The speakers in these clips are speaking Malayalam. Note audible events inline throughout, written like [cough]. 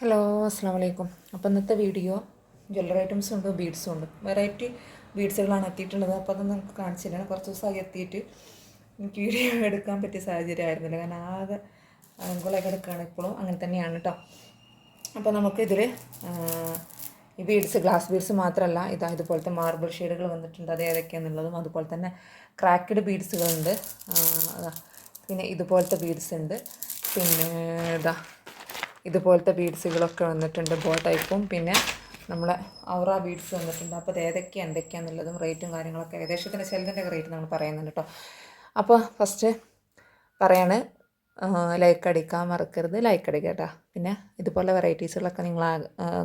ഹലോ അസ്സാം വലൈക്കും അപ്പോൾ ഇന്നത്തെ വീഡിയോ ജ്വല്ലറി ഐറ്റംസും ഉണ്ട് ബീഡ്സും ഉണ്ട്. വെറൈറ്റി ബീഡ്സുകളാണ് എത്തിയിട്ടുള്ളത്. അപ്പോൾ അത് നമുക്ക് കാണിച്ചില്ല. കുറച്ച് ദിവസമായി എത്തിയിട്ട് എനിക്ക് വീഡിയോ [laughs] എടുക്കാൻ പറ്റിയ സാഹചര്യം ആയിരുന്നില്ല. കാരണം ആകെ അങ്കുളൊക്കെ എടുക്കുകയാണ് ഇപ്പോഴും അങ്ങനെ തന്നെയാണ് കേട്ടോ അപ്പോൾ നമുക്കിതിൽ ഈ ബീഡ്സ് ഗ്ലാസ് ബീഡ്സ് മാത്രമല്ല ഇതാ ഇതുപോലത്തെ മാർബിൾ ഷെയ്ഡുകൾ വന്നിട്ടുണ്ട്. അത് ഏതൊക്കെയാണെന്നുള്ളതും അതുപോലെ തന്നെ ക്രാക്കഡ് ബീഡ്സുകളുണ്ട് പിന്നെ ഇതുപോലത്തെ ബീഡ്സ് ഉണ്ട്. പിന്നെ ഇതാ ഇതുപോലത്തെ ബീഡ്സുകളൊക്കെ വന്നിട്ടുണ്ട് ബോ ടൈപ്പും. പിന്നെ നമ്മളെ ഔറ ബീഡ്സ് വന്നിട്ടുണ്ട്. അപ്പോൾ അത് ഏതൊക്കെയാണ് എന്തൊക്കെയാണെന്നുള്ളതും റേറ്റും കാര്യങ്ങളൊക്കെ ഏകദേശത്തിന്റെ ചിലതിന്റെ റേറ്റ് നമ്മൾ പറയുന്നുണ്ട് കേട്ടോ. അപ്പോൾ ഫസ്റ്റ് പറയാണ് ലൈക്ക് അടിക്കാൻ മറക്കരുത്. ലൈക്ക് അടിക്കുക കേട്ടോ പിന്നെ ഇതുപോലെ വെറൈറ്റീസുകളൊക്കെ നിങ്ങൾ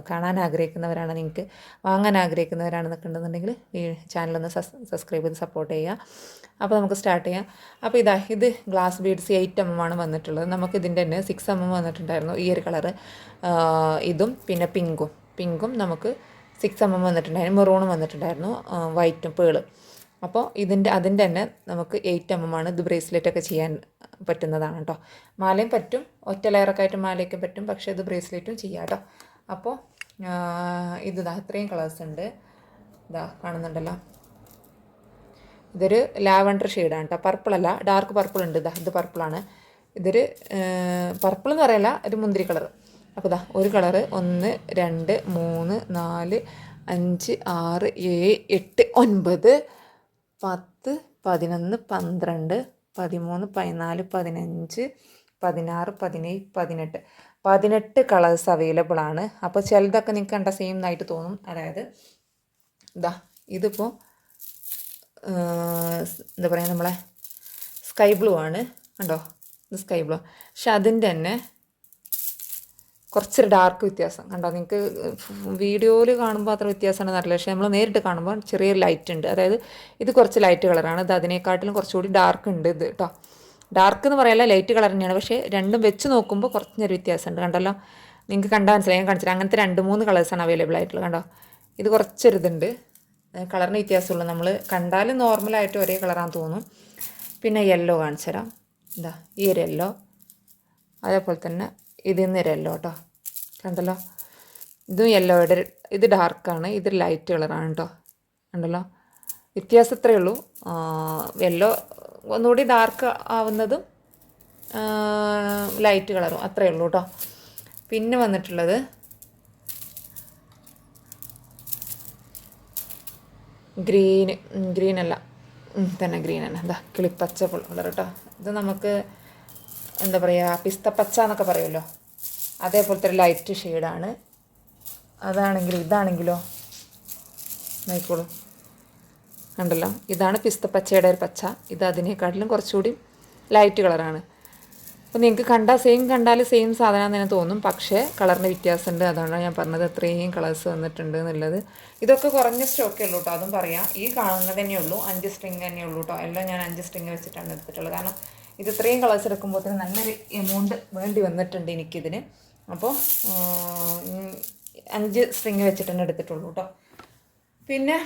കാണാൻ ആഗ്രഹിക്കുന്നവരാണ് നിങ്ങൾക്ക് വാങ്ങാൻ ആഗ്രഹിക്കുന്നവരാണെന്നൊക്കെ ഉണ്ടെന്നുണ്ടെങ്കിൽ ഈ ചാനലൊന്ന് സബ്സ്ക്രൈബ് ചെയ്ത് സപ്പോർട്ട് ചെയ്യുക. അപ്പോൾ നമുക്ക് സ്റ്റാർട്ട് ചെയ്യാം. അപ്പോൾ ഇതാ ഇത് glass beads eight M M ആണ് വന്നിട്ടുള്ളത്. നമുക്ക് ഇതിന്റെ തന്നെ സിക്സ് എം എം വന്നിട്ടുണ്ടായിരുന്നു. ഈ ഒരു കളറ് ഇതും പിന്നെ പിങ്കും പിങ്കും നമുക്ക് സിക്സ് എം എം വന്നിട്ടുണ്ടായിരുന്നു. മെറൂണും വന്നിട്ടുണ്ടായിരുന്നു. വൈറ്റും പേളും അപ്പോൾ ഇതിന്റെ അതിന്റെ തന്നെ നമുക്ക് എയ്റ്റ് എം എം ആണ് ഇത് ബ്രേസ്ലെറ്റ് ഒക്കെ ചെയ്യാൻ പറ്റുന്നതാണ് കേട്ടോ മാലയും പറ്റും ഒറ്റ ലെയറൊക്കെ ആയിട്ട് മാലയൊക്കെ പറ്റും പക്ഷേ ഇത് ബ്രേസ്ലെറ്റും ചെയ്യാം കേട്ടോ അപ്പോൾ ഇത് ഇതാ ഇത്രയും കളേഴ്സ് ഉണ്ട്. ഇതാ കാണുന്നുണ്ടല്ലോ. ഇതൊരു ലാവണ്ടർ ഷെയ്ഡാണ് കേട്ടോ പർപ്പിളല്ല ഡാർക്ക് പർപ്പിൾ ഉണ്ട് ഇതാ ഇത് പർപ്പിളാണ് ഇതൊരു പർപ്പിൾ എന്ന് പറയല്ല ഒരു മുന്തിരി കളർ അപ്പോൾ ഇതാ ഒരു കളറ് ഒന്ന് രണ്ട് മൂന്ന് നാല് അഞ്ച് ആറ് ഏഴ് എട്ട് ഒൻപത് പത്ത് പതിനൊന്ന് പന്ത്രണ്ട് പതിമൂന്ന് പതിനാല് പതിനഞ്ച് പതിനാറ് പതിനേഴ് പതിനെട്ട്. പതിനെട്ട് കളേഴ്സ് അവൈലബിൾ ആണ്. അപ്പോൾ ചിലതൊക്കെ നിങ്ങൾക്ക് കണ്ട സെയിം ആയിട്ട് തോന്നും. അതായത് ഇതാ ഇതിപ്പോൾ എന്താ പറയുക നമ്മളെ സ്കൈ ബ്ലൂ ആണ്. കണ്ടോ? സ്കൈ ബ്ലൂ പക്ഷെ അതിന്റെ തന്നെ കുറച്ചൊരു ഡാർക്ക് വ്യത്യാസം. കണ്ടോ? നിങ്ങൾക്ക് വീഡിയോയിൽ കാണുമ്പോൾ അത്ര വ്യത്യാസമാണ് നല്ല പക്ഷേ നമ്മൾ നേരിട്ട് കാണുമ്പോൾ ചെറിയൊരു ലൈറ്റ് ഉണ്ട്. അതായത് ഇത് കുറച്ച് ലൈറ്റ് കളറാണ് ഇത് അതിനേക്കാട്ടിലും കുറച്ചുകൂടി ഡാർക്ക് ഉണ്ട് ഇത് കേട്ടോ ഡാർക്ക് എന്ന് പറയാനല്ല ലൈറ്റ് കളർ തന്നെയാണ്. പക്ഷേ രണ്ടും വെച്ച് നോക്കുമ്പോൾ കുറച്ചൊരു വ്യത്യാസമുണ്ട്. കണ്ടല്ലോ? നിങ്ങൾക്ക് കണ്ടാൽ മനസ്സിലായി. ഞാൻ കാണിച്ചില്ല. അങ്ങനത്തെ രണ്ട് മൂന്ന് കളേഴ്സാണ് അവൈലബിൾ ആയിട്ടുള്ളത് കണ്ടോ? ഇത് കുറച്ചൊരിതുണ്ട് കളറിന് വ്യത്യാസമുള്ളൂ. നമ്മൾ കണ്ടാലും നോർമലായിട്ട് ഒരേ കളറാന്ന് തോന്നും. പിന്നെ യെല്ലോ കാണിച്ചു തരാം എന്താ ഈ ഒരു യെല്ലോ അതേപോലെ തന്നെ ഇതിൽ നിന്ന് യെല്ലോ കേട്ടോ കണ്ടല്ലോ? ഇതും യെല്ലോയുടെ ഇത് ഡാർക്കാണ് ഇത് ലൈറ്റ് കളറാണ് കേട്ടോ കണ്ടല്ലോ? വ്യത്യാസം ഇത്രയേ ഉള്ളൂ. യെല്ലോ ഒന്നുകൂടി ഡാർക്ക് ആവുന്നതും ലൈറ്റ് കളറും അത്രയേ ഉള്ളൂ കേട്ടോ പിന്നെ വന്നിട്ടുള്ളത് ഗ്രീന് ഗ്രീനല്ല തന്നെ ഗ്രീൻ തന്നെ. എന്താ കിളിപ്പച്ച കളർ കേട്ടോ ഇത് നമുക്ക് എന്താ പറയുക പിസ്തപ്പച്ച എന്നൊക്കെ പറയുമല്ലോ? അതേപോലത്തെ ഒരു ലൈറ്റ് ഷെയ്ഡാണ് അതാണെങ്കിലും ഇതാണെങ്കിലോ? നോക്കോളൂ കണ്ടല്ലോ? ഇതാണ് പിസ്തപ്പച്ചയുടെ ഒരു പച്ച. ഇത് അതിനേക്കാട്ടിലും കുറച്ചുകൂടി ലൈറ്റ് കളറാണ് അപ്പോൾ നിങ്ങൾക്ക് കണ്ടാൽ സെയിം കണ്ടാൽ സെയിം സാധനം തന്നെ തോന്നും. പക്ഷേ കളറിന് വ്യത്യാസമുണ്ട്. അതുകൊണ്ടാണ് ഞാൻ പറഞ്ഞത്. അത്രയും കളേഴ്സ് വന്നിട്ടുണ്ട് എന്നുള്ളത്. ഇതൊക്കെ കുറഞ്ഞ സ്റ്റോക്കേ ഉള്ളൂ കേട്ടോ അതും പറയാം. ഈ കാണുന്നത് തന്നെ ഉള്ളൂ. അഞ്ച് സ്ട്രിങ് തന്നെ ഉള്ളൂ കേട്ടോ എല്ലാം ഞാൻ അഞ്ച് സ്ട്രിങ് വെച്ചിട്ടാണ് എടുത്തിട്ടുള്ളത്. കാരണം ഇത് ഇത്രയും കളേഴ്സ് എടുക്കുമ്പോൾ തന്നെ നല്ലൊരു എമൗണ്ട് വേണ്ടി വന്നിട്ടുണ്ട് എനിക്കിതിന്. അപ്പോൾ അഞ്ച് സ്ട്രിങ് വെച്ചിട്ടാണ് എടുത്തിട്ടുള്ളൂ കേട്ടോ പിന്നെ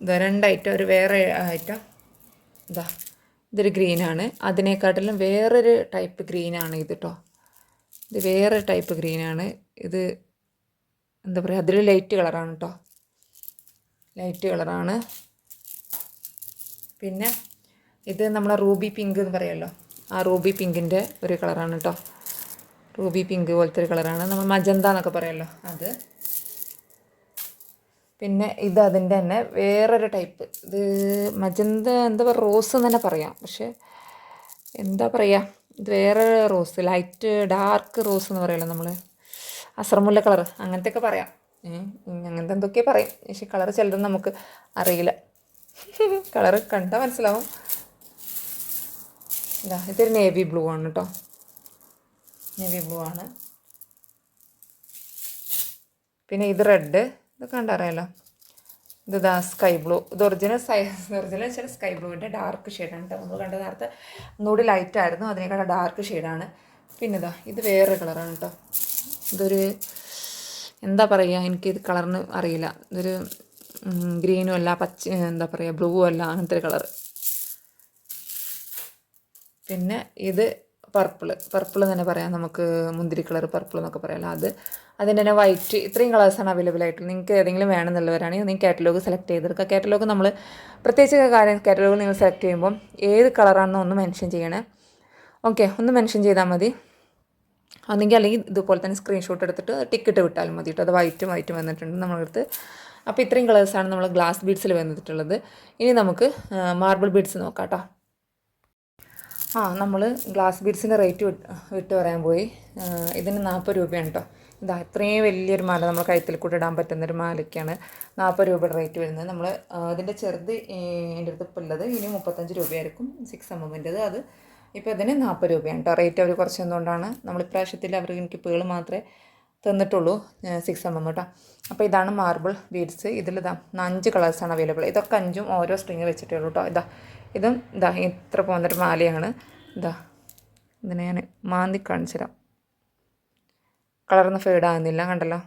ഇതാ രണ്ട് ഐറ്റം ഒരു വേറെ ഐറ്റം ഇതാ ഇതൊരു ഗ്രീനാണ് അതിനെക്കാട്ടിലും വേറൊരു ടൈപ്പ് ഗ്രീനാണ് ഇത് കേട്ടോ ഇത് വേറെ ടൈപ്പ് ഗ്രീനാണ് ഇത് എന്താ പറയുക അതിൽ ലൈറ്റ് കളറാണ് കേട്ടോ ലൈറ്റ് കളറാണ് പിന്നെ ഇത് നമ്മളെ റൂബി പിങ്ക് എന്ന് പറയുമല്ലോ ആ റൂബി പിങ്കിന്റെ ഒരു കളറാണ് കേട്ടോ റൂബി പിങ്ക് പോലത്തെ ഒരു കളറാണ്. നമ്മൾ മജന്ത എന്നൊക്കെ പറയുമല്ലോ അത്. പിന്നെ ഇത് അതിന്റെ തന്നെ വേറൊരു ടൈപ്പ്. ഇത് മജന്ത എന്താ പറയുക റോസ് എന്ന് തന്നെ പറയാം. പക്ഷേ എന്താ പറയുക ഇത് വേറെ റോസ് ലൈറ്റ് ഡാർക്ക് റോസ് എന്ന് പറയുമല്ലോ നമ്മൾ അസർമുല്ല കളർ അങ്ങനത്തെയൊക്കെ പറയാം. അങ്ങനത്തെ എന്തൊക്കെയോ പറയും. പക്ഷേ കളർ ചിലതും നമുക്ക് അറിയില്ല. [laughs] കളർ കണ്ടാൽ മനസ്സിലാവും. ഇതാ ഇതൊരു നേവി ബ്ലൂ ആണ് കേട്ടോ നേവി ബ്ലൂ ആണ്. പിന്നെ ഇത് റെഡ് ഇത് കണ്ടറിയാലോ ഇത് ഇതാ സ്കൈ ബ്ലൂ ഇത് ഒറിജിനൽ സൈ ഒറിജിനൽ വെച്ചാൽ സ്കൈ ബ്ലൂവിന്റെ ഡാർക്ക് ഷെയ്ഡാണ് കേട്ടോ നമ്മൾ കണ്ട നേരത്തെ ഒന്നുകൂടി ലൈറ്റ് ആയിരുന്നു അതിനേക്കാൾ ഡാർക്ക് ഷെയ്ഡാണ് പിന്നെ ഇതാ ഇത് വേറെ കളറാണ് കേട്ടോ ഇതൊരു എന്താ പറയുക എനിക്ക് ഇത് കളറിന് അറിയില്ല. ഇതൊരു ഗ്രീനും അല്ല പച്ച എന്താ പറയുക ബ്ലൂ അല്ല അങ്ങനത്തെ ഒരു കളറ് പിന്നെ ഇത് പർപ്പിൾ പർപ്പിൾ തന്നെ പറയാം. നമുക്ക് മുന്തിരി കളർ പർപ്പിൾ എന്നൊക്കെ പറയാമല്ലോ അത് അതിന്റെ തന്നെ വൈറ്റ് ഇത്രയും കളേഴ്സാണ് അവൈലബിൾ ആയിട്ടുള്ളത്. നിങ്ങൾക്ക് ഏതെങ്കിലും വേണമെന്നുള്ളവരാണെങ്കിൽ നിങ്ങൾ കാറ്റലോഗ് സെലക്ട് ചെയ്തെടുക്കുക. കാറ്റലോഗ് നമ്മൾ പ്രത്യേകിച്ച് കാര്യം കാറ്റലോഗ് നിങ്ങൾ സെലക്ട് ചെയ്യുമ്പോൾ ഏത് കളറാണെന്ന് ഒന്ന് മെൻഷൻ ചെയ്യണേ. ഓക്കെ ഒന്ന് മെൻഷൻ ചെയ്താൽ മതി. ഒന്നെങ്കിൽ അല്ലെങ്കിൽ ഇതുപോലെ തന്നെ സ്ക്രീൻഷോട്ട് എടുത്തിട്ട് ടിക്കറ്റ് വിട്ടാലും മതി കേട്ടോ അത് വൈറ്റും വൈറ്റും വന്നിട്ടുണ്ട് നമ്മളടുത്ത്. അപ്പോൾ ഇത്രയും കളേഴ്സാണ് നമ്മൾ ഗ്ലാസ് ബീഡ്സിൽ വന്നിട്ടുള്ളത്. ഇനി നമുക്ക് മാർബിൾ ബീഡ്സ് നോക്കാം കേട്ടോ ആ നമ്മൾ ഗ്ലാസ് ബീഡ്സിന്റെ റേറ്റ് വിട്ട് പറയാൻ പോയി. ഇതിന് നാൽപ്പത് രൂപയാണ് കേട്ടോ ഇതാ ഇത്രയും വലിയൊരു മാല നമ്മൾ കഴുത്തിൽ ഇടാൻ പറ്റുന്നൊരു മാലയ്ക്കാണ് നാൽപ്പത് രൂപയുടെ റേറ്റ് വരുന്നത്. നമ്മൾ ഇതിന്റെ ചെറുത് എന്റെ അടുത്ത് ഇപ്പോൾ ഉള്ളത് ഇനി മുപ്പത്തഞ്ച് രൂപയായിരിക്കും സിക്സ് എം എമ്മിന്റെത് അത് ഇപ്പോൾ ഇതിന് നാൽപ്പത് രൂപയാണ് കേട്ടോ റേറ്റ് അവർ കുറച്ച് എന്തുകൊണ്ടാണ് നമ്മൾ ഇപ്രാവശ്യത്തിൽ അവർ എനിക്ക് പേൾ മാത്രമേ തന്നിട്ടുള്ളൂ സിക്സ് എം എം കേട്ടോ അപ്പോൾ ഇതാണ് മാർബിൾ ബീഡ്സ് ഇതിൽ ഇതാ അഞ്ച് കളേഴ്സാണ് അവൈലബിൾ ഇതൊക്കെ അഞ്ചും ഓരോ സ്ട്രിങ് വെച്ചിട്ടേ ഉള്ളൂ കേട്ടോ ഇതാ ഇതും ഇതാ ഇത്ര പോകുന്നൊരു മാലയാണ്. ഇതാ ഇതിനെ ഞാൻ മാന്തി കാണിച്ചു തരാം കളർന്ന് ഫേഡ് ആകുന്നില്ല കണ്ടല്ലോ?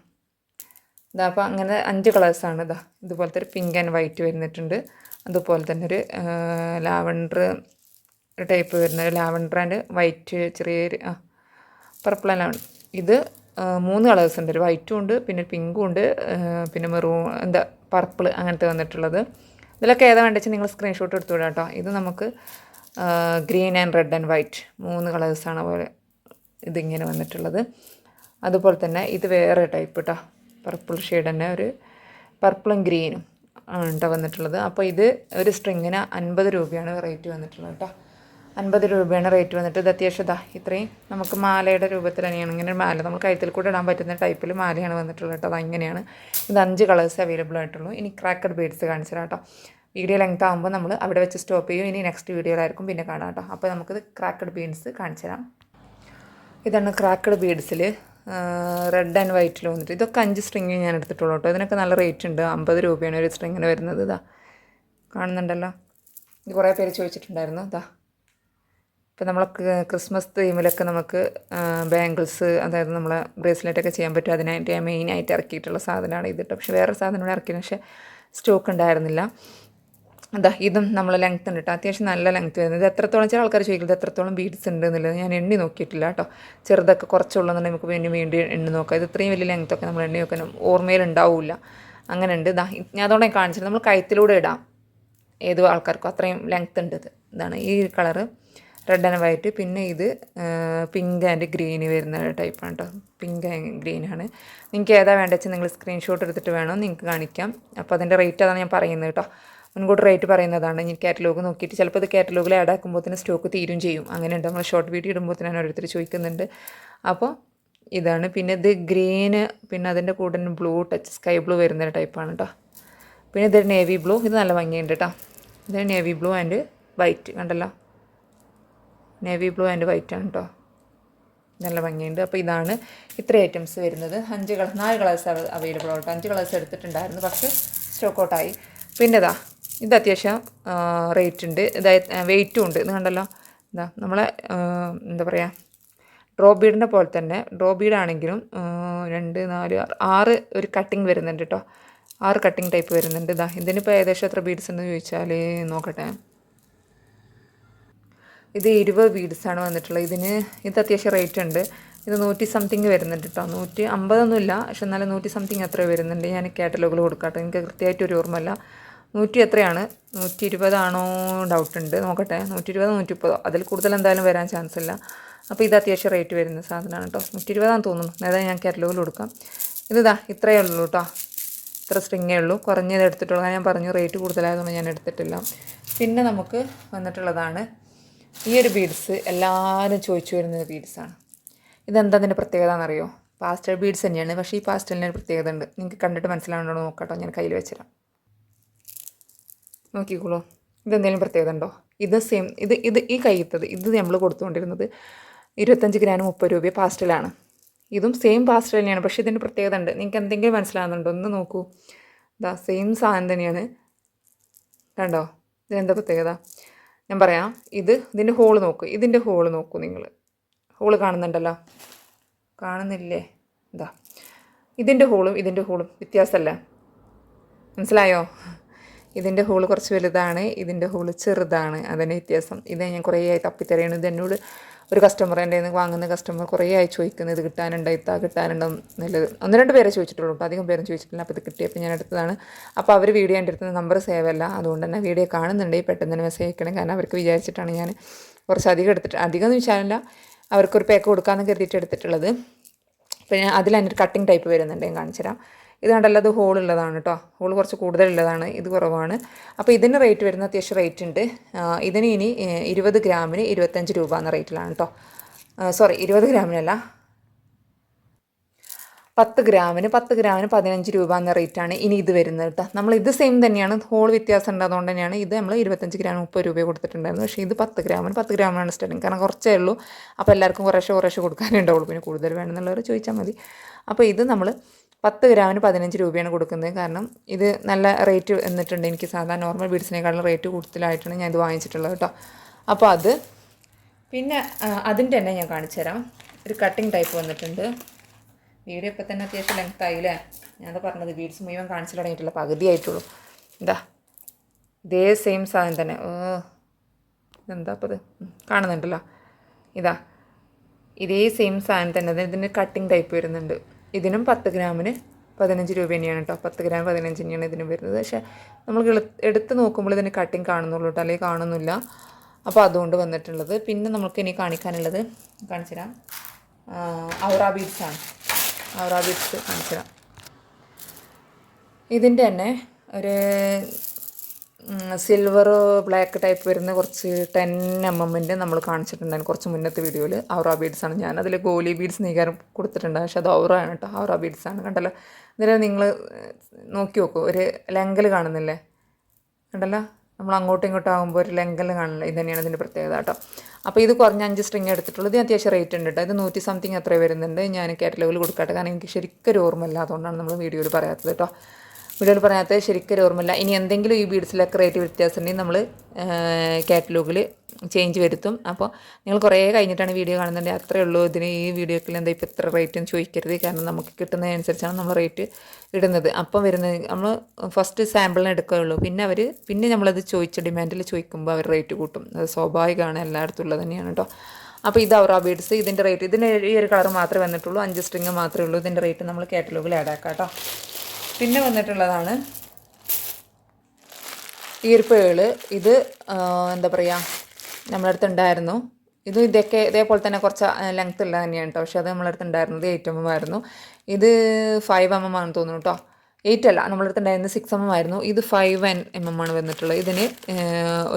ഇതാ അപ്പോൾ അങ്ങനെ അഞ്ച് കളേഴ്സാണ് ഇതാ ഇതുപോലത്തെ ഒരു പിങ്ക് ആൻഡ് വൈറ്റ് വരുന്നിട്ടുണ്ട്. അതുപോലെ തന്നെ ഒരു ലാവൻഡർ ടൈപ്പ് വരുന്ന ഒരു ലാവൻഡർ ആൻഡ് വൈറ്റ് ചെറിയൊരു ആ പർപ്പിൾ ആൻഡ് ലാവൻഡർ ഇത് മൂന്ന് കളേഴ്സ് ഉണ്ട്. ഒരു വൈറ്റും ഉണ്ട് പിന്നെ പിങ്കും ഉണ്ട് പിന്നെ മെറൂ എന്താ പർപ്പിൾ അങ്ങനത്തെ വന്നിട്ടുള്ളത്. ഇതിലൊക്കെ ഏതാ വേണ്ടത് നിങ്ങൾ സ്ക്രീൻഷോട്ട് എടുത്തു വിടാം കേട്ടോ ഇത് നമുക്ക് green and red and white മൂന്ന് കളേഴ്സാണ് പോലെ ഇതിങ്ങനെ വന്നിട്ടുള്ളത്. അതുപോലെ തന്നെ ഇത് വേറെ ടൈപ്പ് കേട്ടോ പർപ്പിൾ ഷെയ്ഡ് തന്നെ ഒരു പർപ്പിളും ഗ്രീനും ആണ് കേട്ടോ വന്നിട്ടുള്ളത്. അപ്പോൾ ഇത് ഒരു സ്ട്രിങ്ങിന് അൻപത് രൂപയാണ് റേറ്റ് വന്നിട്ടുള്ളത് കേട്ടോ അൻപത് രൂപയാണ് റേറ്റ് വന്നിട്ട്. ഇത് അത്യാവശ്യം ഇതാ ഇത്രയും നമുക്ക് മാലയുടെ രൂപത്തിൽ തന്നെയാണ്. ഇങ്ങനെ മാല. നമ്മൾ കഴുത്തിൽ കൂടെ ഇടാൻ പറ്റുന്ന ടൈപ്പിൽ മാലയാണ് വന്നിട്ടുള്ളത് കേട്ടോ. അത് അങ്ങനെയാണ് ഇത് അഞ്ച് കളേഴ്സ് അവൈലബിൾ ആയിട്ടുള്ളൂ. ഇനി ക്രാക്കഡ് ബീഡ്സ് കാണിച്ചു കേട്ടോ. വീഡിയോ ലെങ്ത് ആകുമ്പോൾ നമ്മൾ അവിടെ വെച്ച് സ്റ്റോപ്പ് ചെയ്യും. ഇനി നെക്സ്റ്റ് വീഡിയോയിലായിരിക്കും പിന്നെ കാണാം കേട്ടോ. അപ്പോൾ നമുക്കിത് ക്രാക്കഡ് ബീഡ്സ് കാണിച്ചു തരാം. ഇതാണ് ക്രാക്കഡ് ബീഡ്സിൽ റെഡ് ആൻഡ് വൈറ്റിൽ വന്നിട്ട്. ഇതൊക്കെ അഞ്ച് സ്ട്രിങ് ഞാൻ എടുത്തിട്ടുള്ളൂ കേട്ടോ. ഇതിനൊക്കെ നല്ല റേറ്റ് ഉണ്ട്. അമ്പത് രൂപയാണ് ഒരു സ്ട്രിങ്ങിന് വരുന്നത്. ഇതാ കാണുന്നുണ്ടല്ലോ. ഇത് കുറേ പേര് ചോദിച്ചിട്ടുണ്ടായിരുന്നു. ഇതാ ഇപ്പം നമ്മൾ ക്രിസ്മസ് തീമിലൊക്കെ നമുക്ക് ബാംഗിൾസ് അതായത് നമ്മളെ ബ്രേസ്ലെറ്റൊക്കെ ചെയ്യാൻ പറ്റും. അതിനായിട്ട് ഞാൻ മെയിനായിട്ട് ഇറക്കിയിട്ടുള്ള സാധനമാണ് ഇത് കേട്ടോ പക്ഷേ വേറെ സാധനം കൂടെ ഇറക്കിയത് പക്ഷേ സ്റ്റോക്ക് ഉണ്ടായിരുന്നില്ല. അതാ ഇതും നമ്മൾ ലെങ്ത് ഉണ്ട് കേട്ടോ അത്യാവശ്യം നല്ല ലെങ്ത് വരുന്നത് ഇത് എത്രത്തോളം ചില ആൾക്കാർ ചോദിക്കുന്നത് എത്രത്തോളം ബീഡ്സ് ഉണ്ട് എന്നുള്ളത് ഞാൻ എണ്ണി നോക്കിയിട്ടില്ല കേട്ടോ ചെറുതൊക്കെ കുറച്ചുള്ളതെന്നുണ്ടെങ്കിൽ നമുക്ക് വേണ്ടി വേണ്ടി എണ്ണി നോക്കാം. ഇത് ഇത്രയും വലിയ ലെങ്ത് ഒക്കെ നമ്മൾ എണ്ണി നോക്കാൻ ഓർമ്മയിൽ ഉണ്ടാവില്ല. അങ്ങനെ ഉണ്ട്. ഇതാ ഞാൻ അതോടെ കാണിച്ചത്. നമ്മൾ കയത്തിലൂടെ ഇടാം. ഏത് ആൾക്കാർക്കും അത്രയും ലെങ്ത് ഉണ്ട് ഇത്. ഇതാണ് ഈ കളറ് റെഡ് ആൻഡ് വൈറ്റ് പിന്നെ ഇത് പിങ്ക് ആൻഡ് ഗ്രീന് വരുന്ന ടൈപ്പാണ് കേട്ടോ പിങ്ക് ആൻഡ് ഗ്രീനാണ് നിങ്ങൾക്ക് ഏതാ വേണ്ടത് വെച്ചാൽ നിങ്ങൾ സ്ക്രീൻഷോട്ട് എടുത്തിട്ട് വേണം നിങ്ങൾക്ക് കാണിക്കാം. അപ്പോൾ അതിന്റെ റേറ്റ് അതാണ് ഞാൻ പറയുന്നത് കേട്ടോ മുൻകൂട്ടി റേറ്റ് പറയുന്നതാണ്. ഞാൻ കാറ്റലോഗ് നോക്കിയിട്ട് ചിലപ്പോൾ ഇത് കാറ്റലോഗിൽ ആഡ് ആക്കുമ്പോഴത്തേന് സ്റ്റോക്ക് തീരും ചെയ്യും. അങ്ങനെ ഉണ്ട് നമ്മൾ ഷോർട്ട് വീഡിയോ ഇടുമ്പോഴത്തേനാണ് ഓരോരുത്തർ ചോദിക്കുന്നുണ്ട്. അപ്പോൾ ഇതാണ്. പിന്നെ ഇത് ഗ്രീന് പിന്നെ അതിന്റെ കൂടെ ബ്ലൂ ടച്ച് സ്കൈ ബ്ലൂ വരുന്ന ടൈപ്പാണ് കേട്ടോ പിന്നെ ഇത് നേവി ബ്ലൂ ഇത് നല്ല ഭംഗിയുണ്ട് കേട്ടോ ഇത് നേവി ബ്ലൂ ആൻഡ് വൈറ്റ് കണ്ടല്ലോ? നേവി ബ്ലൂ ആൻഡ് വൈറ്റ് ആണ് കേട്ടോ നല്ല ഭംഗിയുണ്ട്. അപ്പോൾ ഇതാണ് ഇത്ര ഐറ്റംസ് വരുന്നത്. അഞ്ച് കളർ നാല് കളേഴ്സ് അവൈലബിൾ ആവട്ടെ. അഞ്ച് കളേഴ്സ് എടുത്തിട്ടുണ്ടായിരുന്നു. പക്ഷേ സ്റ്റോക്ക് ഔട്ടായി പിന്നെ ഇതാ ഇത് അത്യാവശ്യം റേറ്റ് ഉണ്ട്. ഇതായത് വെയിറ്റും ഉണ്ട്. ഇത് കണ്ടല്ലോ? ഇതാ നമ്മളെ എന്താ പറയുക ഡ്രോ ബീഡിന്റെ പോലെ തന്നെ ഡ്രോ ബീഡാണെങ്കിലും രണ്ട് നാല് ആറ് ഒരു കട്ടിങ് വരുന്നുണ്ട് കേട്ടോ ആറ് കട്ടിങ് ടൈപ്പ് വരുന്നുണ്ട്. ഇതാ ഇതിനിപ്പോൾ ഏകദേശം എത്ര ബീഡ്സ് എന്ന് ചോദിച്ചാൽ നോക്കട്ടെ. ഇത് ഇരുപത് ബീഡ്സാണ് വന്നിട്ടുള്ളത്. ഇതിന് ഇത് അത്യാവശ്യം റേറ്റ് ഉണ്ട്. ഇത് നൂറ്റി സംതിങ് വരുന്നുണ്ട് കേട്ടോ നൂറ്റി അമ്പതൊന്നുമില്ല പക്ഷെ എന്നാലും നൂറ്റി സംതിങ് അത്ര വരുന്നുണ്ട്. ഞാൻ കാറ്റലോഗിൽ കൊടുക്കാട്ടോ എനിക്ക് കൃത്യമായിട്ട് ഒരു ഓർമ്മയില്ല. നൂറ്റി എത്രയാണ്? നൂറ്റി ഇരുപതാണോ ഡൗട്ട് ഉണ്ട്. നോക്കട്ടെ. നൂറ്റി ഇരുപതോ നൂറ്റി മുപ്പതോ? അതിൽ കൂടുതൽ എന്തായാലും വരാൻ ചാൻസ് ഇല്ല. അപ്പോൾ ഇത് അത്യാവശ്യം റേറ്റ് വരുന്ന സാധനമാണ് കേട്ടോ നൂറ്റി ഇരുപതാണെന്ന് തോന്നുന്നു. അതായത് ഞാൻ കാറ്റലോഗിൽ കൊടുക്കാം. ഇതാ ഇത്രയേ ഉള്ളൂ കേട്ടോ ഇത്ര സ്ട്രിങ്ങേ ഉള്ളൂ. കുറഞ്ഞത് എടുത്തിട്ടുള്ളതാണ് ഞാൻ പറഞ്ഞു റേറ്റ് കൂടുതലായതുകൊണ്ട് ഞാൻ എടുത്തിട്ടില്ല. പിന്നെ നമുക്ക് വന്നിട്ടുള്ളതാണ് ഈ ഒരു ബീഡ്സ് എല്ലാവരും ചോദിച്ചു വരുന്ന ബീഡ്സാണ് ഇതെന്താ അതിന്റെ പ്രത്യേകത എന്നറിയോ? പാസ്റ്റൽ ബീഡ്സ് തന്നെയാണ്. പക്ഷേ ഈ പാസ്റ്റലിന് ഒരു പ്രത്യേകത ഉണ്ട്. നിങ്ങൾക്ക് കണ്ടിട്ട് മനസ്സിലാവുന്നുണ്ടോ നോക്കട്ടോ. ഞാൻ കയ്യിൽ വെച്ചുതരാം നോക്കിക്കോളൂ. ഇതെന്തെങ്കിലും പ്രത്യേകത ഉണ്ടോ? ഇത് സെയിം ഇത് ഇത് ഈ കയ്യത്തത് ഇത് നമ്മൾ കൊടുത്തുകൊണ്ടിരുന്നത് ഇരുപത്തഞ്ച് ഗ്രാം മുപ്പത് രൂപ പാസ്റ്റലാണ് ഇതും സെയിം പാസ്റ്റൽ തന്നെയാണ്. പക്ഷേ ഇതിന്റെ പ്രത്യേകത ഉണ്ട്. നിങ്ങൾക്ക് എന്തെങ്കിലും മനസ്സിലാകുന്നുണ്ടോ ഒന്ന് നോക്കൂ. ഇതാ സെയിം സാധനം തന്നെയാണ്. കണ്ടോ? ഇതിനെന്താ പ്രത്യേകത? ഞാൻ പറയാം ഇത് ഇതിന്റെ ഹോൾ നോക്കൂ ഇതിന്റെ ഹോൾ നോക്കൂ നിങ്ങൾ ഹോൾ കാണുന്നുണ്ടല്ലോ? കാണുന്നില്ലേ? എന്താ ഇതിന്റെ ഹോളും ഇതിന്റെ ഹോളും വ്യത്യാസമല്ല. മനസ്സിലായോ? ഇതിന്റെ ഹോൾ കുറച്ച് വലുതാണ് ഇതിന്റെ ഹോൾ ചെറുതാണ്. അതിന്റെ വ്യത്യാസം. ഇത് ഞാൻ കുറേ ആയി തപ്പിത്തറിയണം ഇത് എന്നോട് ഒരു കസ്റ്റമർ എന്റെ നിന്ന് വാങ്ങുന്ന കസ്റ്റമർ കുറേ ആയി ചോദിക്കുന്നത് ഇത് കിട്ടാനുണ്ടോ ഇത്താ കിട്ടാനുണ്ടോ എന്നുള്ളത്. ഒന്ന് രണ്ട് പേരെ ചോദിച്ചിട്ടുള്ളൂ അധികം പേരും ചോദിച്ചിട്ടില്ല. അപ്പോൾ ഇത് കിട്ടിയപ്പോൾ ഞാൻ എടുത്തതാണ്. അപ്പോൾ അവർ വീഡിയോ എന്റെ അടുത്ത് നമ്പർ സേവ് അല്ല. അതുകൊണ്ട് തന്നെ വീഡിയോ കാണുന്നുണ്ടെങ്കിൽ പെട്ടെന്ന് തന്നെ മെസ്സേജ് അയക്കണം. കാരണം അവർക്ക് വിചാരിച്ചിട്ടാണ് ഞാൻ കുറച്ച് അധികം എടുത്തിട്ട് അധികം എന്ന് വെച്ചാലല്ല അവർക്കൊരു പാക്ക് കൊടുക്കാമെന്ന് കരുതിയിട്ട് എടുത്തിട്ടുള്ളത്. പിന്നെ അതിൽ അതിന്റെ കട്ടിങ് ടൈപ്പ് വരുന്നുണ്ട്. ഞാൻ കാണിച്ചു തരാം ഇത് കണ്ടല്ലോ അത് ഹോൾ ഉള്ളതാണ് കേട്ടോ ഹോൾ കുറച്ച് കൂടുതലുള്ളതാണ് ഇത് കുറവാണ്. അപ്പോൾ ഇതിന് റേറ്റ് വരുന്ന അത്യാവശ്യം റേറ്റ് ഉണ്ട്. ഇതിന് ഇനി ഇരുപത് ഗ്രാമിന് ഇരുപത്തഞ്ച് രൂപ എന്ന റേറ്റിലാണ് കേട്ടോ സോറി ഇരുപത് ഗ്രാമിനല്ല. പത്ത് ഗ്രാമിന് പത്ത് ഗ്രാമിന് പതിനഞ്ച് രൂപ എന്ന റേറ്റാണ് ഇനി ഇത് വരുന്നത് കേട്ടോ നമ്മൾ ഇത് സെയിം തന്നെയാണ് ഹോൾ വ്യത്യാസം ഉണ്ടാകുന്നതുകൊണ്ട് തന്നെയാണ് ഇത് നമ്മൾ ഇരുപത്തഞ്ച് ഗ്രാം മുപ്പത് രൂപ കൊടുത്തിട്ടുണ്ടായിരുന്നു പക്ഷേ ഇത് പത്ത് ഗ്രാമിന് പത്ത് ഗ്രാമിനാണ് സ്റ്റാർട്ടിങ് കാരണം കുറച്ചേ ഉള്ളൂ. അപ്പോൾ എല്ലാവർക്കും കുറേശ്ശെ കുറേശ്ശെ കൊടുക്കാനുണ്ടാവുള്ളൂ പിന്നെ കൂടുതൽ വേണമെന്നുള്ളവർ ചോദിച്ചാൽ മതി. അപ്പോൾ ഇത് നമ്മൾ പത്ത് ഗ്രാമിന് പതിനഞ്ച് രൂപയാണ് കൊടുക്കുന്നത്. കാരണം ഇത് നല്ല റേറ്റ് എന്നിട്ടുണ്ട് എനിക്ക് സാധാരണ നോർമൽ ബീഡ്സിനേക്കാളും റേറ്റ് കൂടുതലായിട്ടാണ് ഞാൻ ഇത് വാങ്ങിച്ചിട്ടുള്ളത് കേട്ടോ. അപ്പോൾ അത് പിന്നെ അതിന്റെ തന്നെ ഞാൻ കാണിച്ചു തരാം. ഒരു കട്ടിങ് ടൈപ്പ് വന്നിട്ടുണ്ട്. വീഡിയോ ഇപ്പം തന്നെ അത്യാവശ്യം ലെങ്ത് ആയില്ലേ ഞാനത് പറഞ്ഞത് ബീഡ്സ് മുഴുവൻ കാണിച്ചു തുടങ്ങിയിട്ടില്ല പകുതി ആയിട്ടുള്ളൂ. എന്താ ഇതേ സെയിം സാധനം തന്നെ. ഇതെന്താ അപ്പോൾ ഇത് കാണുന്നുണ്ടല്ലോ. ഇതാ. ഇതേ സെയിം സാധനം തന്നെ. ഇതിന്റെ കട്ടിങ് ടൈപ്പ് വരുന്നുണ്ട്. ഇതിനും പത്ത് ഗ്രാമിന് പതിനഞ്ച് രൂപ തന്നെയാണ് കേട്ടോ. പത്ത് ഗ്രാം പതിനഞ്ച് തന്നെയാണ് ഇതിന് വരുന്നത്. പക്ഷേ നമ്മൾ എടുത്ത് നോക്കുമ്പോൾ ഇതിന് കട്ടിങ് കാണുന്നുള്ളൂ കേട്ടോ അല്ലെങ്കിൽ കാണുന്നില്ല. അപ്പോൾ അതുകൊണ്ട് വന്നിട്ടുള്ളത്. പിന്നെ നമുക്ക് ഇനി കാണിക്കാനുള്ളത് കാണിച്ചു തരാം ഔറ ബീഡ്സാണ് ഔറ ബീഡ്സ് കാണിച്ചു തരാം ഇതിന്റെ തന്നെ ഒരു സിൽവർ ബ്ലാക്ക് ടൈപ്പ് വരുന്ന കുറച്ച് ടെൻ എം എമ്മിന്റെ നമ്മൾ കാണിച്ചിട്ടുണ്ടായിരുന്നു കുറച്ച് മുന്നത്തെ വീഡിയോയിൽ ഔറ ബീഡ്സാണ് ഞാൻ അതിൽ ഗോലി ബീഡ്സ് നീക്കാരം കൊടുത്തിട്ടുണ്ട്. പക്ഷെ അത് ഔറ ആണ് കേട്ടോ ഔറ ബീഡ്സാണ് കണ്ടല്ലോ? ഇതിൽ നിങ്ങൾ നോക്കി നോക്കൂ. ഒരു ലെങ്കൽ കാണുന്നില്ലേ? കണ്ടല്ലോ? നമ്മൾ അങ്ങോട്ടും ഇങ്ങോട്ടും ആകുമ്പോൾ ഒരു ലെങ്കൽ കാണില്ല ഇത് തന്നെയാണ് ഇതിന്റെ പ്രത്യേകത കേട്ടോ അപ്പോൾ ഇത് കുറഞ്ഞ അഞ്ച് സ്ട്രിങ് എടുത്തിട്ടുള്ളത് ഇത് അത്യാവശ്യം റേറ്റ് ഉണ്ട് കേട്ടോ ഇത് നൂറ്റി സംതിങ് അത്രേ വരുന്നുണ്ട്. ഞാൻ കാറ്റലോഗിൽ കൊടുക്കട്ടെ. കാരണം എനിക്ക് ശരിക്കും ഒരു ഓർമ്മ ഇല്ലാത്തതുകൊണ്ടാണ് നമ്മൾ വീഡിയോയിൽ പറയാത്തത് കേട്ടോ വീഡിയോയിൽ പറയാത്ത ശരിക്കും ഓർമ്മയില്ല. ഇനി എന്തെങ്കിലും ഈ ബീഡ്സിലൊക്കെ റേറ്റ് വ്യത്യാസം ഉണ്ടെങ്കിൽ നമ്മൾ കാറ്റലോഗിൽ ചേഞ്ച് വരുത്തും. അപ്പോൾ നിങ്ങൾ കുറേ കഴിഞ്ഞിട്ടാണ് വീഡിയോ കാണുന്നുണ്ട് അത്രേ ഉള്ളൂ. ഇതിന് ഈ വീഡിയോക്കിൽ എന്താ ഇപ്പോൾ ഇത്ര റേറ്റ് എന്ന് ചോദിക്കരുത്. കാരണം നമുക്ക് കിട്ടുന്നതനുസരിച്ചാണ് നമ്മൾ റേറ്റ് ഇടുന്നത്. അപ്പം വരുന്നത് നമ്മൾ ഫസ്റ്റ് സാമ്പിളിന് എടുക്കുകയുള്ളൂ. പിന്നെ അവർ പിന്നെ നമ്മളത് ചോദിച്ച ഡിമാൻഡിൽ ചോദിക്കുമ്പോൾ അവർ റേറ്റ് കൂട്ടും. അത് സ്വാഭാവികമാണ്. എല്ലായിടത്തും ഉള്ളത് തന്നെയാണ് കേട്ടോ. അപ്പോൾ ഇത് ഔറ ബീഡ്സ്. ഇതിന്റെ റേറ്റ് ഇതിന് ഈ ഒരു കളർ മാത്രമേ വന്നിട്ടുള്ളൂ. അഞ്ച് സ്ട്രിങ് മാത്രമേ ഉള്ളൂ. ഇതിന്റെ റേറ്റ് നമ്മൾ കാറ്റലോഗിൽ ആഡ് ആക്കാം കേട്ടോ. പിന്നെ വന്നിട്ടുള്ളതാണ് ഈർപ്പകൾ ഇത് എന്താ പറയുക നമ്മുടെ അടുത്ത് ഉണ്ടായിരുന്നു. ഇത് ഇതൊക്കെ ഇതേപോലെ തന്നെ കുറച്ച് ലെങ്ത് ഉള്ള തന്നെയാണ് കേട്ടോ പക്ഷേ അത് നമ്മളടുത്ത് ഉണ്ടായിരുന്നത് എയ്റ്റ് എം എം ആയിരുന്നു. ഇത് ഫൈവ് എം എം ആണെന്ന് തോന്നുന്നു കേട്ടോ എയ്റ്റ് അല്ല നമ്മളടുത്ത് ഉണ്ടായിരുന്നത് സിക്സ് എം എം ആയിരുന്നു. ഇത് ഫൈവ് എം എം ആണ് വന്നിട്ടുള്ളത്. ഇതിന്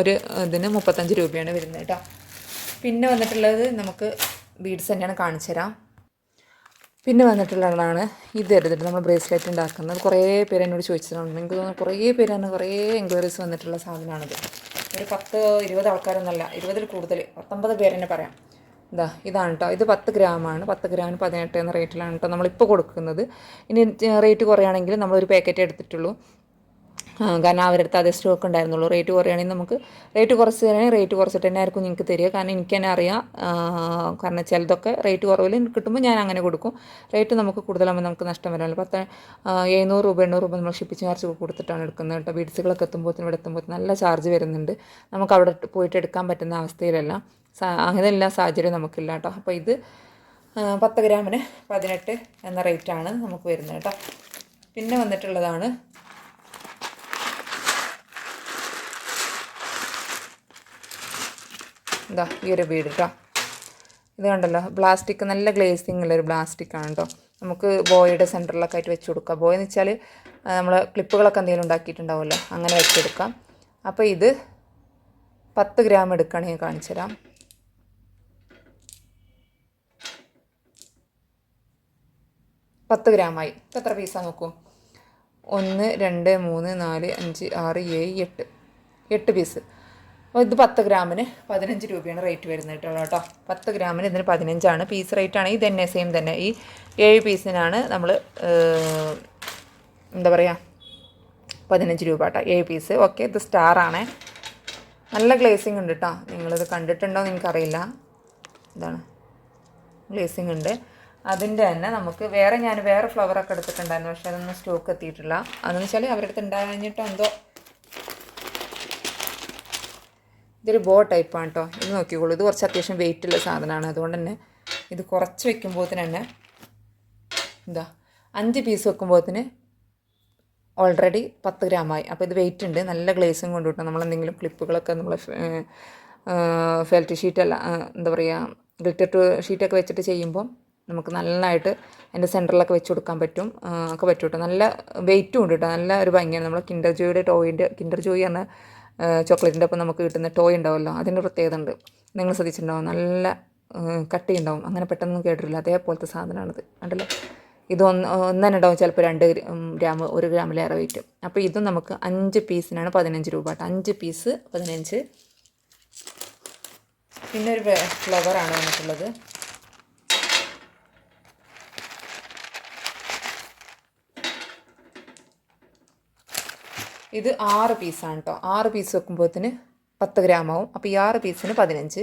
ഒരു ഇതിന് മുപ്പത്തഞ്ച് രൂപയാണ് വരുന്നത് കേട്ടോ പിന്നെ വന്നിട്ടുള്ളത് നമുക്ക് ബീഡ്സ് തന്നെയാണ് കാണിച്ചു തരാം പിന്നെ വന്നിട്ടുള്ളതാണ് ഇത് എടുത്തിട്ട് നമ്മൾ ബ്രേസ്ലെറ്റ് ഉണ്ടാക്കുന്നത്. കുറേ പേര് എന്നോട് ചോദിച്ചിട്ടുണ്ട്. എനിക്ക് തോന്നുന്നു കുറേ പേരാണ് കുറേ എൻക്വയറീസ് വന്നിട്ടുള്ള സാധനമാണിത് ഒരു പത്ത് ഇരുപത് ആൾക്കാരൊന്നല്ല ഇരുപതിൽ കൂടുതൽ പത്തൊമ്പത് പേരെന്നെ പറയാം. ഇതാ ഇതാണ് കേട്ടോ ഇത് പത്ത് ഗ്രാമാണ്. പത്ത് ഗ്രാമിന് പതിനെട്ട് എന്ന റേറ്റിലാണ് കേട്ടോ നമ്മളിപ്പോൾ കൊടുക്കുന്നത്. ഇനി റേറ്റ് കുറയാണെങ്കിൽ നമ്മളൊരു പാക്കറ്റ് എടുത്തിട്ടുള്ളൂ. കാരണം അവരുടെ അടുത്ത് അതേ സ്റ്റോക്ക് ഉണ്ടായിരുന്നുള്ളൂ. റേറ്റ് കുറയുകയാണെങ്കിൽ നമുക്ക് റേറ്റ് കുറച്ച് തരാണെങ്കിൽ റേറ്റ് കുറച്ചിട്ട് തന്നെ ആയിരിക്കും നിങ്ങൾക്ക് തരിക. കാരണം എനിക്ക് തന്നെ അറിയാം. കാരണം ചിലതൊക്കെ റേറ്റ് കുറവിൽ കിട്ടുമ്പോൾ ഞാൻ അങ്ങനെ കൊടുക്കും. റേറ്റ് നമുക്ക് കൂടുതലാകുമ്പോൾ നമുക്ക് നഷ്ടം വരാമല്ലോ. പത്ത് എഴുന്നൂറ് രൂപ എണ്ണൂറ് രൂപ നമ്മൾ ഷിപ്പിംഗ് ചാർജ് കൊടുത്തിട്ടാണ് എടുക്കുന്നത് കേട്ടോ. ബീഡ്സുകളൊക്കെ എത്തുമ്പോഴത്തേനും ഇവിടെ എത്തുമ്പോഴത്തേനും നല്ല ചാർജ് വരുന്നുണ്ട്. നമുക്ക് അവിടെ പോയിട്ട് എടുക്കാൻ പറ്റുന്ന അവസ്ഥയിലല്ല. അങ്ങനെ എല്ലാ സാഹചര്യം നമുക്കില്ല കേട്ടോ. അപ്പോൾ ഇത് പത്ത് ഗ്രാമിന് പതിനെട്ട് എന്ന റേറ്റാണ് നമുക്ക് വരുന്നത് കേട്ടോ. പിന്നെ വന്നിട്ടുള്ളതാണ് ഇതാ ഈ ഒരു ബീഡ് കേട്ടോ ഇത് കണ്ടല്ലോ പ്ലാസ്റ്റിക് നല്ല ഗ്ലേസിങ് ഉള്ളൊരു പ്ലാസ്റ്റിക് ആണ് കേട്ടോ നമുക്ക് ബോയുടെ സെന്ററിലൊക്കെ ആയിട്ട് വെച്ച് കൊടുക്കാം. ബോയെന്ന് വെച്ചാൽ നമ്മൾ ക്ലിപ്പുകളൊക്കെ എന്തെങ്കിലും ഉണ്ടാക്കിയിട്ടുണ്ടാവുമല്ലോ അങ്ങനെ വെച്ചെടുക്കാം അപ്പോൾ ഇത് പത്ത് ഗ്രാം എടുക്കുകയാണെങ്കിൽ കാണിച്ചു തരാം. പത്ത് ഗ്രാമായി ഇപ്പം എത്ര പീസാണ് നോക്കൂ? ഒന്ന് രണ്ട് മൂന്ന് നാല് അഞ്ച് ആറ് ഏഴ് എട്ട്. എട്ട് പീസ്. ഇത് പത്ത് ഗ്രാമിന് പതിനഞ്ച് രൂപയാണ് റേറ്റ് വരുന്നത് കേട്ടോ പത്ത് ഗ്രാമിന് ഇതിന് പതിനഞ്ചാണ്. പീസ് റേറ്റ് ആണെങ്കിൽ ഇത് തന്നെ സെയിം തന്നെ. ഈ ഏഴ് പീസിനാണ് നമ്മൾ എന്താ പറയുക പതിനഞ്ച് രൂപ കേട്ടോ ഏഴ് പീസ്. ഓക്കെ ഇത് ആണേ. നല്ല ഗ്ലേസിംഗ് ഉണ്ട് കേട്ടോ. നിങ്ങളിത് കണ്ടിട്ടുണ്ടോ എനിക്കറിയില്ല ഇതാണ്. ഗ്ലേസിംഗ് ഉണ്ട്. അതിന്റെ തന്നെ നമുക്ക് വേറെ ഞാൻ വേറെ ഫ്ലവറൊക്കെ എടുത്തിട്ടുണ്ടായിരുന്നു പക്ഷേ അതൊന്നും സ്റ്റോക്ക് എത്തിയിട്ടില്ല. അതെന്ന് വെച്ചാൽ അവരുടെ അടുത്ത് ഉണ്ടായിരുന്നിട്ടോ എന്തോ ഇതൊരു ബോ ടൈപ്പാണ് കേട്ടോ ഇത് നോക്കിക്കോളൂ. ഇത് കുറച്ച് അത്യാവശ്യം വെയിറ്റ് ഉള്ള സാധനമാണ്. അതുകൊണ്ട് തന്നെ ഇത് കുറച്ച് വെക്കുമ്പോൾ തന്നെ എന്താ അഞ്ച് പീസ് വെക്കുമ്പോഴത്തിന് ഓൾറെഡി പത്ത് ഗ്രാമായി അപ്പോൾ ഇത് വെയിറ്റ് ഉണ്ട്. നല്ല ഗ്ലേസും കൊണ്ട് കിട്ടും നമ്മളെന്തെങ്കിലും ക്ലിപ്പുകളൊക്കെ നമ്മൾ ഫെൽറ്റ് ഷീറ്റല്ല എന്താ പറയുക ഗ്ലിറ്റർ ടു ഷീറ്റൊക്കെ വെച്ചിട്ട് ചെയ്യുമ്പോൾ നമുക്ക് നന്നായിട്ട് അതിന്റെ സെന്ററിലൊക്കെ വെച്ച് കൊടുക്കാൻ പറ്റും. ഒക്കെ പറ്റും കേട്ടോ നല്ല വെയിറ്റും ഉണ്ട് കേട്ടോ നല്ല ഒരു ഭംഗിയാണ്. നമ്മൾ കിൻഡർ ജോയുടെ ടോയിന്റെ കിൻഡർ ജോയി എന്ന ചോക്ലേറ്റിന്റെ ഒപ്പം നമുക്ക് കിട്ടുന്ന ടോയ് ഉണ്ടാവുമല്ലോ അതിന്റെ പ്രത്യേകത ഉണ്ട് നിങ്ങൾ ശ്രദ്ധിച്ചിട്ടുണ്ടാവും നല്ല കട്ടി ഉണ്ടാവും അങ്ങനെ പെട്ടെന്നൊന്നും കേട്ടിട്ടില്ല. അതേപോലത്തെ സാധനമാണിത്. കണ്ടല്ലോ? ഇത് ഒന്ന് ഒന്ന് തന്നെ ഉണ്ടാവും. ചിലപ്പോൾ രണ്ട് ഗ്രാം ഒരു ഗ്രാമിലേറെ വെയിറ്റ് അപ്പോൾ ഇതും നമുക്ക് അഞ്ച് പീസിനാണ് പതിനഞ്ച് രൂപ കേട്ടോ. അഞ്ച് പീസ് പതിനഞ്ച്. പിന്നെ ഒരു ഫ്ലവറാണ് വന്നിട്ടുള്ളത്. ഇത് ആറ് പീസാണ് കേട്ടോ ആറ് പീസ് വെക്കുമ്പോഴത്തിന് പത്ത് ഗ്രാം ആവും. അപ്പോൾ ഈ ആറ് പീസിന് പതിനഞ്ച്.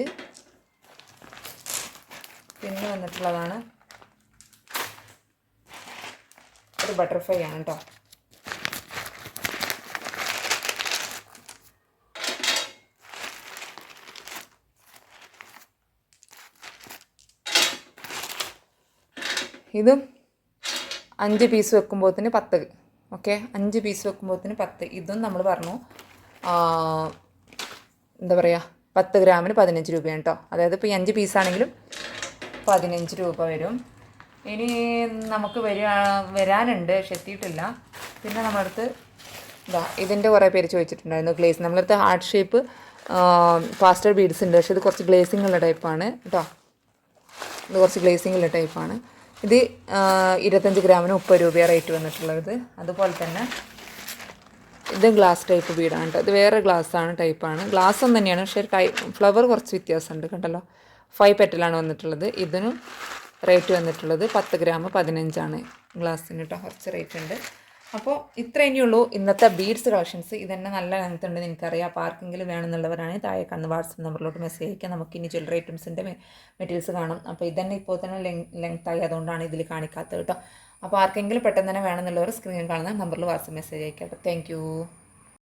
പിന്നെ വന്നിട്ടുള്ളതാണ് ഒരു ബട്ടർഫ്ലൈ ആണ് കേട്ടോ ഇതും അഞ്ച് പീസ് വെക്കുമ്പോഴത്തിന് പത്ത് ഓക്കെ അഞ്ച് പീസ് വെക്കുമ്പോഴത്തിന് പത്ത്. ഇതും നമ്മൾ പറഞ്ഞു എന്താ പറയുക പത്ത് ഗ്രാമിന് പതിനഞ്ച് രൂപയാണ് കേട്ടോ അതായത് ഇപ്പോൾ ഈ അഞ്ച് പീസാണെങ്കിലും പതിനഞ്ച് രൂപ വരും. ഇനി നമുക്ക് വരിക വരാനുണ്ട് പക്ഷെ എത്തിയിട്ടില്ല. പിന്നെ നമ്മളടുത്ത് ഇതാ ഇതിന്റെ കുറേ പേര് ചോദിച്ചിട്ടുണ്ടായിരുന്നു ഗ്ലേസ് നമ്മളടുത്ത് ഹാർട്ട് ഷേപ്പ് ഫാസ്റ്റർ ബീഡ്സ് ഉണ്ട്. പക്ഷേ ഇത് കുറച്ച് ഗ്ലേസിംഗ് ഉള്ള ടൈപ്പാണ് കേട്ടോ ഇത് കുറച്ച് ഗ്ലേസിംഗ് ഉള്ള ടൈപ്പാണ് ഇത് ഇരുപത്തഞ്ച് ഗ്രാമിന് മുപ്പത് രൂപയാണ് റേറ്റ് വന്നിട്ടുള്ളത്. അതുപോലെ തന്നെ ഇത് ഗ്ലാസ് ടൈപ്പ് വീടാണ് കേട്ടോ. ഇത് വേറെ ഗ്ലാസ്സാണ് ടൈപ്പാണ്. ഗ്ലാസ് ഒന്നും തന്നെയാണ് പക്ഷേ ടൈ ഫ്ലവർ കുറച്ച് വ്യത്യാസമുണ്ട് കണ്ടല്ലോ. ഫൈവ് പെറ്റലാണ് വന്നിട്ടുള്ളത്. ഇതിനും റേറ്റ് വന്നിട്ടുള്ളത് പത്ത് ഗ്രാം പതിനഞ്ചാണ് ഗ്ലാസ്സിന് കേട്ടോ. കുറച്ച് റേറ്റ് ഉണ്ട്. അപ്പോൾ ഇത്ര ഇനിയുള്ളൂ. ഇന്നത്തെ ബീഡ്സ് കളക്ഷൻസ് ഇതന്നെ നല്ല ലെങ്ത് എനിക്കറിയാം. അപ്പോൾ ആർക്കെങ്കിലും വേണമെന്നുള്ളവരാണെങ്കിൽ താഴെ കന്ന് വാട്സപ്പ് നമ്പറിലോട്ട് മെസ്സേജ് അയക്കാം. നമുക്ക് ഇനി ജ്വല്ലറി ഐറ്റംസിന്റെ മെറ്റീരിയൽസ് കാണും. അപ്പോൾ ഇതന്നെ ഇപ്പോൾ തന്നെ ലെങ്ത് ആയി അതുകൊണ്ടാണ് ഇതിൽ കാണിക്കാത്തത് കേട്ടോ. അപ്പോൾ ആർക്കെങ്കിലും പെട്ടെന്ന് തന്നെ വേണമെന്നുള്ളവർ സ്ക്രീനിൽ കാണുന്ന നമ്പറിൽ വാട്സപ്പ് മെസ്സേജ് അയക്കാം. കേട്ടോ താങ്ക്